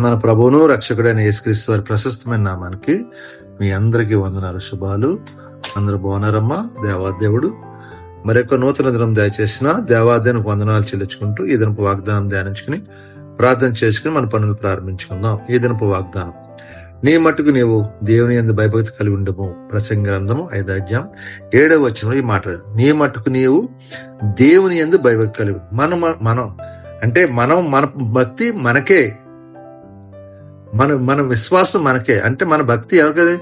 మన ప్రభువును రక్షకుడైన యేసుక్రీస్తు వారి ప్రశస్తమైన నామానికి మీ అందరికీ వందనాలు శుభాలు. అందరూ బాగున్నారమ్మా? దేవాదేవుడు. మరొక నూతన దినం దయచేసిన దేవాదేవునికి వందనాలు చెల్లించుకుంటూ ఈ దినపు వాగ్దానం ధ్యానించుకుని ప్రార్థన చేసుకుని మన పనులు ప్రారంభించుకుందాం. ఈ దినపు వాగ్దానం. నీ మట్టుకు నీవు దేవుని ఎందు భయభక్తి కలిగి ఉండము. ప్రసంగ గ్రంథము ఐదాధ్యాయం ఏడవ వచనంలో ఈ మాట నీ మట్టుకు నీవు దేవుని ఎందు భయభక్తి కలిగి మనం మనం అంటే మనం మన భక్తి మనకే మన మన విశ్వాసం మనకే. అంటే మన భక్తి ఎవరికది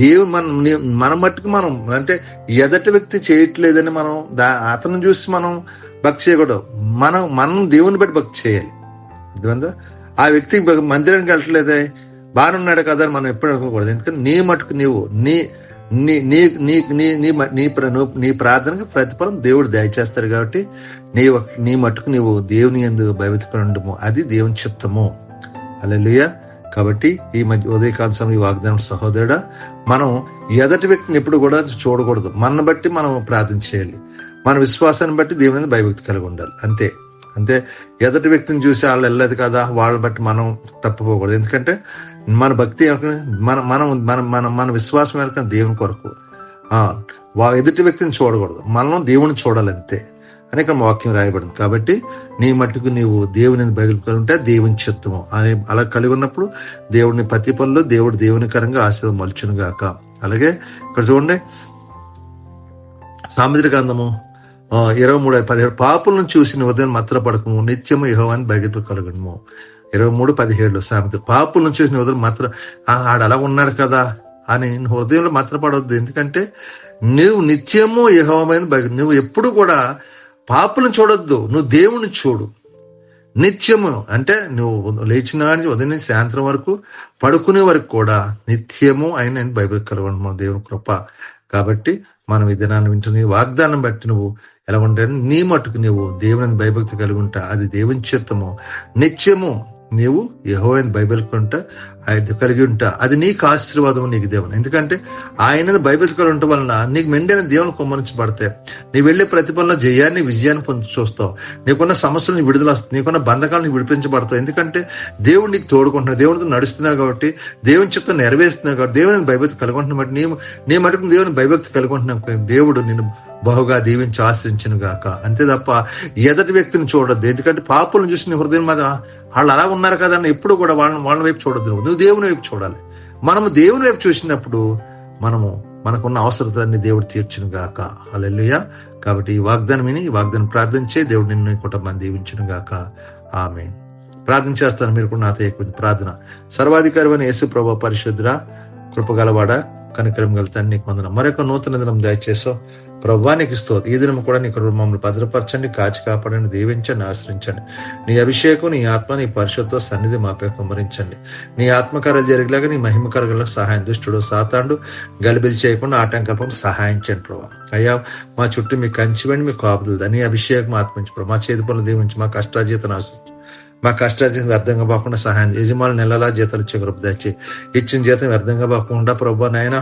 దేవుడు మన మన మట్టుకు మనం అంటే ఎదటి వ్యక్తి చేయట్లేదని మనం దా అతను చూసి మనం భక్తి చేయకూడదు. మనం మనం దేవుని బట్టి భక్తి చేయాలి. అర్థమైందా? ఆ వ్యక్తి మందిరానికి వెళ్ళట్లేదే బాగానే ఉన్నాడు కదా అని మనం ఎప్పుడు అనుకోకూడదు. ఎందుకంటే నీ మటుకు నీవు నీ నీ నీ నీ నీ నీ నీ ప్ర- నీ ప్రతిఫలం దేవుడు దయచేస్తాడు కాబట్టి నీ నీ మట్టుకు నీవు దేవుని ఎందుకు భయభక్తి ఉండము. అది దేవుని చిత్తము. అలెలుయ కాబట్టి ఈ మధ్య ఉదయకాల సమయం ఈ వాగ్దానం సహోదరుడా మనం ఎదటి వ్యక్తిని ఎప్పుడు కూడా చూడకూడదు. మనను బట్టి మనం ప్రార్థన చేయాలి. మన విశ్వాసాన్ని బట్టి దేవుని మీద భయభక్తి కలిగి ఉండాలి. అంతే. అంతే. ఎదటి వ్యక్తిని చూసి వాళ్ళు వెళ్ళలేదు కదా వాళ్ళని బట్టి మనం తప్పిపోకూడదు. ఎందుకంటే మన భక్తి మన మనం మన మన మన విశ్వాసం ఎవరికైనా దేవుని కొరకు. వా ఎదుటి వ్యక్తిని చూడకూడదు. మనం దేవుని చూడాలి అంతే అని ఇక్కడ వాక్యం రాయబడింది. కాబట్టి నీ మట్టుకు నీవు దేవుని బయలుకొని ఉంటే దేవుని చిత్తము. అని అలా కలిగి ఉన్నప్పుడు దేవుడిని ప్రతి పనిలో దేవుడు దేవునికరంగా ఆశీర్వాదం మలుచును గాక. అలాగే ఇక్కడ చూడండి సాముద్రిక గ్రంథము ఇరవై మూడు పదిహేడు. పాపులను చూసిన ఉదయం మత్ర పడకము నిత్యము యహోవాన్ని బయట కలగడము ఇరవై మూడు పదిహేడు సామెత. పాపులను చూసిన ఉదయం మాత్రం ఆడ అలా ఉన్నాడు కదా అని హృదయంలో మాత్ర పడవద్దు ఎందుకంటే నువ్వు నిత్యము యహోవమైన బయట నువ్వు ఎప్పుడు కూడా పాపులను చూడొద్దు నువ్వు దేవుని చూడు. నిత్యము అంటే నువ్వు లేచిన ఉదయం సాయంత్రం వరకు పడుకునే వరకు కూడా నిత్యము అయిన బైబిల్ కలవండి మన దేవుని కృప. కాబట్టి మనం ఈ దినాన్ని వింటున్న వాగ్దానం బట్టి నువ్వు ఎలా ఉంటే నీ మట్టుకు నువ్వు దేవుని భయభక్తి కలిగి ఉంటా. అది దేవుని చిత్తము. నిత్యము నీవు యహోవైన బైబిల్ కొంటా ఆయన కలిగి ఉంటా. అది నీకు ఆశీర్వాదం నీకు దేవుని. ఎందుకంటే ఆయన బైబిల్ కలిగి ఉండటం వలన నీకు మెండైన దేవుని కొమ్మరించబడతాయి. నీ వెళ్ళే ప్రతిఫలంలో జయాన్ని విజయాన్ని పొంది చూస్తావు. నీకున్న సమస్యలను విడుదల వస్తుంది నీకున్న బంధకాలను విడిపించబడతావు ఎందుకంటే దేవుడు నీకు తోడుకుంటున్నావు దేవుడితో నడుస్తున్నావు కాబట్టి దేవుని చిత్తం నెరవేరుస్తున్నావు కాబట్టి దేవుని బైబిల్ కలుగుంటున్నా బట్టి నీ నీ మటుకు దేవుని భయభక్తి కలుగుంటున్నావు దేవుడు నిన్ను బహుగా దీవించి ఆశ్రయించను గాక. అంతే తప్ప ఎదటి వ్యక్తిని చూడొద్దు. ఎందుకంటే పాపులను చూసిన హృదయం మీద వాళ్ళు అలా ఉన్నారు కదా అని ఎప్పుడు కూడా వాళ్ళని వాళ్ళ వైపు చూడొద్దు నువ్వు. దేవుని వైపు చూడాలి. మనము దేవుని వైపు చూసినప్పుడు మనము మనకున్న అవసరతలన్నీ దేవుడు తీర్చును గాక. అలెలుయ కాబట్టి ఈ వాగ్దానం విని ఈ వాగ్దానం ప్రార్థించే దేవుడు నిన్ను కుటుంబాన్ని దీవించును గాక. ఆమె ప్రార్థన చేస్తాను మీరు కూడా నాతో ఎక్కువ ప్రార్థన. సర్వాధికారమైన యేసు ప్రభా పరిశుద్ర కృపగలవాడ కనికరం గల తండ్రి నీకు వందనం. మరొక నూతన దినం దయచేసో ప్రభా నీకు స్తోత్రం. ఈ దినం కూడా నీకు మమ్మల్ని భద్రపరచండి కాచి కాపాడండి దీవించండి ఆశ్రయించండి. నీ అభిషేకం నీ ఆత్మ నీ పరిశుద్ధ సన్నిధి మాపై కుమరించండి నీ ఆత్మకార్యాలు జరిగేలాగా నీ మహిమ కరగలకు సహాయం దుష్టుడు సాతాండు గలిబిలి చేయకుండా ఆటంకపం సహాయించండి చేయండి ప్రభా. అయ్యా మా చుట్టూ మీ కంచివండి మీ కాపుదలు నీ అభిషేకం ఆత్మించు ప్రభా. మా చేతి పనులు దీవించి మా కష్టాజీతం ఆశ్రయించి మా కష్టార్జితం వ్యర్థంగా పోకుండా సహాయం చేయి. యజమానులు నెలలా జీతాలు ఇచ్చే కృప ఇచ్చిన జీతం వ్యర్థంగా పోకుండా ప్రభు నాయన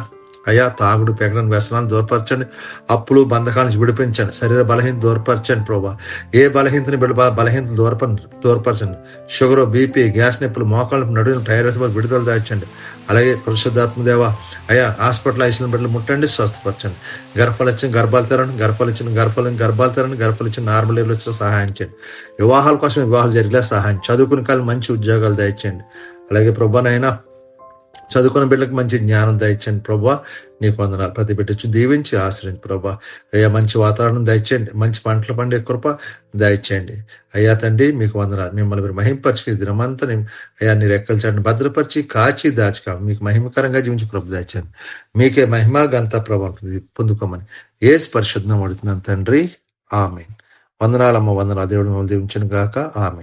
అయ్యా తాగుడు పెగడం వ్యసనాన్ని దూరపరచండి. అప్పులు బంధకాల నుంచి విడిపించండి. శరీర బలహీన దూరపరచండి ప్రభా. ఏ బలహీనతని బిడ బలహీనత దూరప దూరపరచండి. షుగర్ బీపీ గ్యాస్ నొప్పులు మోకాళ్ళు నడుము టైరస్ విడుదల దాచండి అలాగే పరిశుద్ధాత్మదేవ అయ్యా హాస్పిటల్ ఐసీలను బిడ్డలు ముట్టండి స్వస్థపరచండి. గర్భాలు ఇచ్చిన గర్భాలు తెరండి గర్భాలు ఇచ్చిన గర్భాలు గర్భాలు తెరండి గర్భాలు ఇచ్చిన నార్మల్ ఏళ్ళు వచ్చిన సహాయం చేయండి. వివాహాల కోసం వివాహాలు జరిగేలా సహాయం చదువుకునే కాలం మంచి ఉద్యోగాలు దయచేయండి. అలాగే ప్రభానైనా చదువుకున్న బిడ్డలకు మంచి జ్ఞానం దయచండి ప్రభా. నీకు వందనాలు ప్రతి బిడ్డచ్చు దీవించి ఆశ్రయించి ప్రభా. అయ్యా మంచి వాతావరణం దయచేయండి. మంచి పంటలు పండే కృప దయచేయండి. అయ్యా తండ్రి మీకు వందనాలు. మిమ్మల్ని మీరు మహింపరిచి దినమంతా అయ్యా నీ రెక్కలు చాటుని భద్రపరిచి కాచి దాచుక. మీకు మహిమకరంగా జీవించి ప్రభు దయచేయండి. మీకే మహిమ గంత ప్రభావం పొందుకోమని ఏ పరిశుద్ధం అడుగుతున్నాను తండ్రి. ఆమె వందనాలమ్మ వందనాలు. దేవుడు మిమ్మల్ని దీవించను గాక. ఆమె